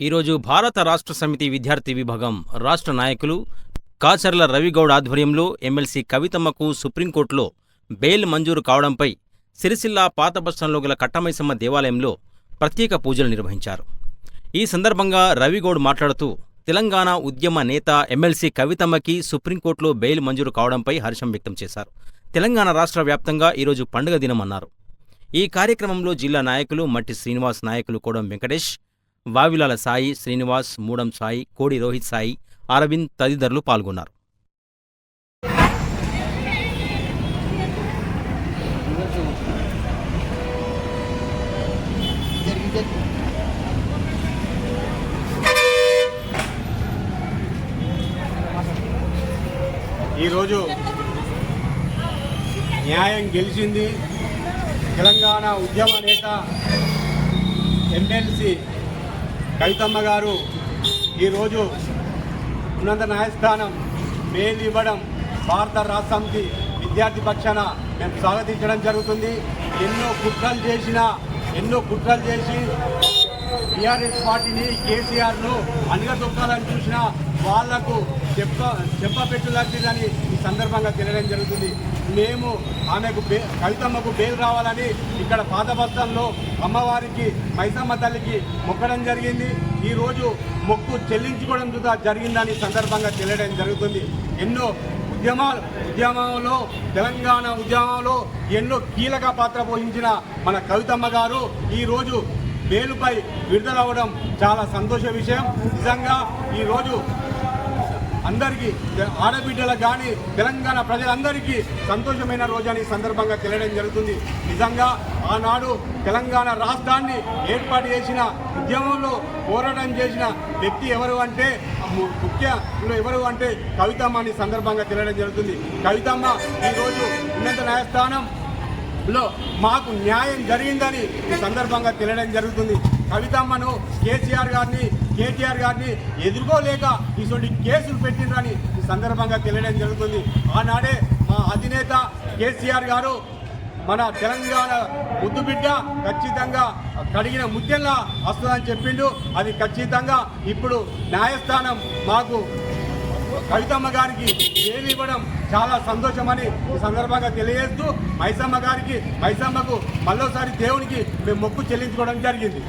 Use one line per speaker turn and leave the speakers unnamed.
ఈరోజు భారత రాష్ట్ర సమితి విద్యార్థి విభాగం రాష్ట్ర నాయకులు కాచర్ల రవిగౌడ్ ఆధ్వర్యంలో ఎమ్మెల్సీ కవితమ్మకు సుప్రీంకోర్టులో బెయిల్ మంజూరు కావడంపై సిరిసిల్ల పాత బస్టాండ్లో గల కట్టమైసమ్మ దేవాలయంలో ప్రత్యేక పూజలు నిర్వహించారు. ఈ సందర్భంగా రవిగౌడ్ మాట్లాడుతూ తెలంగాణ ఉద్యమ నేత ఎమ్మెల్సీ కవితమ్మకి సుప్రీంకోర్టులో బెయిల్ మంజూరు కావడంపై హర్షం వ్యక్తం చేశారు. తెలంగాణ రాష్ట్ర వ్యాప్తంగా ఈరోజు పండుగ దినమన్నారు. ఈ కార్యక్రమంలో జిల్లా నాయకులు మట్టి శ్రీనివాస్ నాయకులు కోడం వెంకటేష్ వావిలాల సాయి శ్రీనివాస్ మూడం సాయి కోడి రోహిత్ సాయి అరవింద్ తదితరులు పాల్గొన్నారు.
ఈరోజు న్యాయం గెలిచింది తెలంగాణ ఉద్యమ నేత ఎమ్మెల్సీ కవితమ్మ గారు ఈరోజు ఉన్నత న్యాయస్థానం మేలు ఇవ్వడం భారత రాష్ట్రానికి విద్యార్థి పక్షాన మేము స్వాగతించడం జరుగుతుంది. ఎన్నో కుట్రలు చేసిన ఎన్నో కుట్రలు చేసి టీఆర్ఎస్ పార్టీని కేసీఆర్ను అణగదొక్కాలని చూసిన వాళ్ళకు చెప్ప చెప్పపెట్టులాంటిదని ఈ సందర్భంగా తెలియడం జరుగుతుంది. మేము ఆమెకు బే కవితమ్మకు బెయిల్ రావాలని ఇక్కడ పాతబస్తంలో అమ్మవారికి మైసమ్మ తల్లికి మొక్కడం జరిగింది. ఈరోజు మొక్కు చెల్లించుకోవడం కూడా జరిగిందని సందర్భంగా తెలియడం జరుగుతుంది. ఎన్నో ఉద్యమాలు ఉద్యమంలో తెలంగాణ ఉద్యమంలో ఎన్నో కీలక పాత్ర పోషించిన మన కవితమ్మ గారు ఈరోజు బెయిలుపై విడుదలవ్వడం చాలా సంతోష విషయం. నిజంగా ఈరోజు అందరికీ ఆడబిడ్డలకు కానీ తెలంగాణ ప్రజలందరికీ సంతోషమైన రోజు అని సందర్భంగా తెలియడం జరుగుతుంది. నిజంగా ఆనాడు తెలంగాణ రాష్ట్రాన్ని ఏర్పాటు చేసిన ఉద్యమంలో పోరాటం చేసిన వ్యక్తి ఎవరు అంటే ము- ముఖ్యంలో ఎవరు అంటే కవితమ్మ అని సందర్భంగా తెలియడం జరుగుతుంది. కవితమ్మ ఈరోజు ఉన్నత న్యాయస్థానం లో మాకు న్యాయం జరిగిందని ఈ సందర్భంగా తెలియడం జరుగుతుంది. కవితమ్మను కేసీఆర్ గారిని కేటీఆర్ గారిని ఎదుర్కోలేక ఇటువంటి కేసులు పెట్టిండ్రని ఈ సందర్భంగా తెలియడం జరుగుతుంది. ఆనాడే మా అధినేత కేసీఆర్ గారు మన తెలంగాణ ముద్దు బిడ్డ ఖచ్చితంగా కడిగిన ముద్దెల్లా వస్తుందని చెప్పిండు. అది ఖచ్చితంగా ఇప్పుడు న్యాయస్థానం మాకు కవితమ్మ గారికి ఏమి ఇవ్వడం చాలా సంతోషమని ఈ సందర్భంగా తెలియజేస్తూ మైసమ్మ గారికి మైసమ్మకు మళ్ళోసారి దేవునికి మేము మొక్కు చెల్లించుకోవడం జరిగింది.